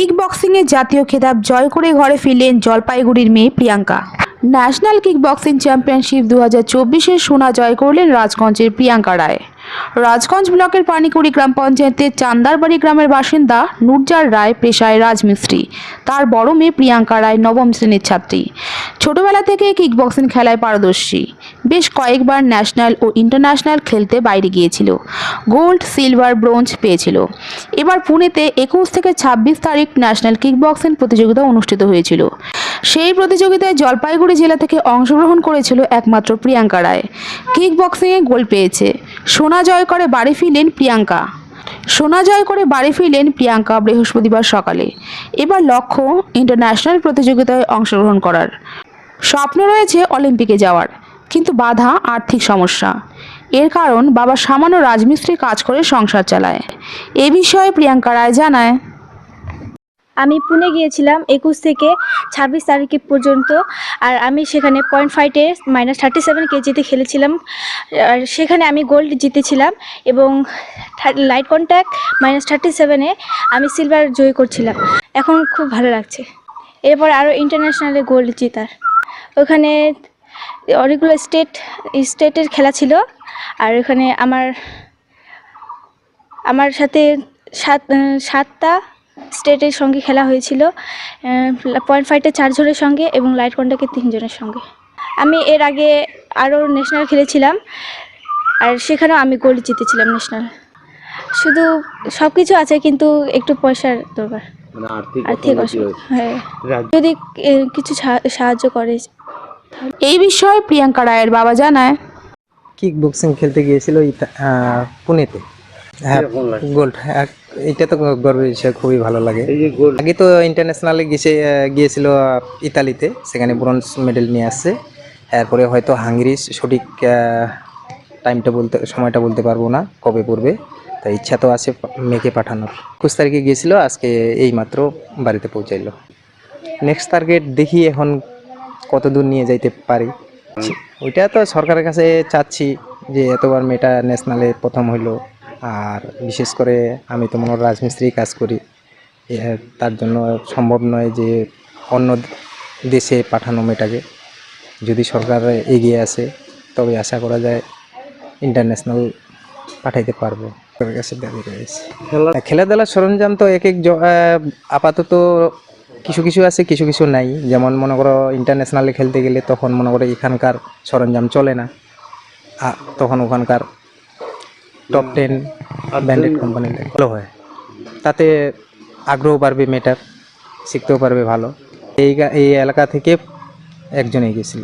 Kick বক্সিংয়ে জাতীয় খেতাব জয় করে ঘরে ফিরলেন জলপাইগুড়ির মেয়ে Priyanka. National kick boxing championship দু হাজার সোনা জয় করলেন রাজগঞ্জের প্রিয়াঙ্কা রায়। রাজগঞ্জ ব্লকের পানিকুড়ি গ্রাম পঞ্চায়েতের চান্দারবাড়ি গ্রামের বাসিন্দা নুরজার রায় পেশায় রাজমিস্ত্রি। তার বড় মেয়ে প্রিয়াঙ্কা রায় নবম শ্রেণির ছাত্রী। ছোটবেলা থেকে কিক বক্সিং খেলায় পারদর্শী। বেশ কয়েকবার ন্যাশনাল ও ইন্টারন্যাশনাল খেলতে বাইরে গিয়েছিল। গোল্ড, সিলভার, ব্রোঞ্জ পেয়েছিল। এবার পুনেতে একুশ থেকে ছাব্বিশ তারিখ ন্যাশনাল কিক বক্সিং প্রতিযোগিতা অনুষ্ঠিত হয়েছিল। সেই প্রতিযোগিতায় জলপাইগুড়ি জেলা থেকে অংশগ্রহণ করেছিল একমাত্র প্রিয়াঙ্কা রায়। কিক বক্সিংয়ে গোল পেয়েছে। সোনা জয় করে বাড়ি ফিরলেন প্রিয়াঙ্কা। সোনা জয় করে বাড়ি ফিরলেন প্রিয়াঙ্কা বৃহস্পতিবার সকালে। এবার লক্ষ্য ইন্টারন্যাশনাল প্রতিযোগিতায় অংশগ্রহণ করার। স্বপ্ন রয়েছে অলিম্পিকে যাওয়ার, কিন্তু বাধা আর্থিক সমস্যা। এর কারণ বাবা সামান্য রাজমিস্ত্রি কাজ করে সংসার চালায়। এ বিষয়ে প্রিয়াঙ্কা রায় জানায়। আমি পুনে গিয়েছিলাম একুশ থেকে ছাব্বিশ তারিখে পর্যন্ত, আর আমি সেখানে পয়েন্ট ফাইভে মাইনাস থার্টি সেভেন কেজিতে খেলেছিলাম। আর সেখানে আমি গোল্ড জিতেছিলাম এবং লাইট কন্ট্যাক্ট মাইনাস থার্টি সেভেনে আমি সিলভার জয় করছিলাম। এখন খুব ভালো লাগছে। এরপর আরও ইন্টারন্যাশনালে গোল্ড জিতার। ওখানে অনেকগুলো স্টেট স্টেটের খেলা ছিল। আর ওখানে আমার আমার সাথে সাত, সাতটা স্টেটের সঙ্গে খেলা হয়েছিল পয়েন্ট ফাইভটা চারজনের সঙ্গে এবং লাইট কন্টাক্টে তিনজনের সঙ্গে। আমি এর আগে আরও ন্যাশনাল খেলেছিলাম আর সেখানেও আমি গোল্ড জিতেছিলাম ন্যাশনাল শুধু সব কিছু আছে কিন্তু একটু পয়সার দরকার। মানে আর্থিক হ্যাঁ। যদি কিছু সাহায্য করে। এই বিষয়ে প্রিয়াঙ্কা রায়ের বাবা জানায়। কিক বক্সিং খেলতে গিয়েছিল পুনেতে। হ্যাঁ গোল্ড হ্যাঁ, এটা তো গর্বের বিষয় খুবই ভালো লাগে। আগে তো ইন্টারন্যাশনালে গেছে গিয়েছিল ইতালিতে। সেখানে ব্রোঞ্জ মেডেল নিয়ে আসছে। এরপরে হয়তো হাঙ্গেরি সঠিক টাইমটা বলতে সময়টা বলতে পারব না কবে পড়বে। তাই ইচ্ছা তো আছে মেয়েকে পাঠানোর। একুশ তারিখে গিয়েছিল আজকে এই মাত্র বাড়িতে পৌঁছাইলো। নেক্সট টার্গেট দেখি এখন কত দূর নিয়ে যাইতে পারি। ওইটা তো সরকারের কাছে চাচ্ছি যে এতবার মেয়েটা ন্যাশনালে প্রথম হইল। আর বিশেষ করে আমি তো মনে রাজমিস্ত্রি কাজ করি। তার জন্য সম্ভব নয় যে অন্য দেশে পাঠানো মেয়েটাকে। যদি সরকার এগিয়ে আসে তবে আশা করা যায় ইন্টারন্যাশনাল পাঠাইতে পারব। সরকারের কাছে দাবি রয়েছে। হ্যাঁ, খেলাধুলার সরঞ্জাম তো এক এক আপাতত কিছু কিছু আছে কিছু কিছু নাই। যেমন মনে করো ইন্টারন্যাশনালে খেলতে গেলে তখন মনে করো এখানকার সরঞ্জাম চলে না। তখন ওখানকার টপ টেন ব্র্যান্ডেড কোম্পানি ভালো হয় তাতে আগ্রহ বাড়বে মেয়েটার শিখতেও পারবে ভালো এই গা- এই এলাকা থেকে একজন এগিয়েছিল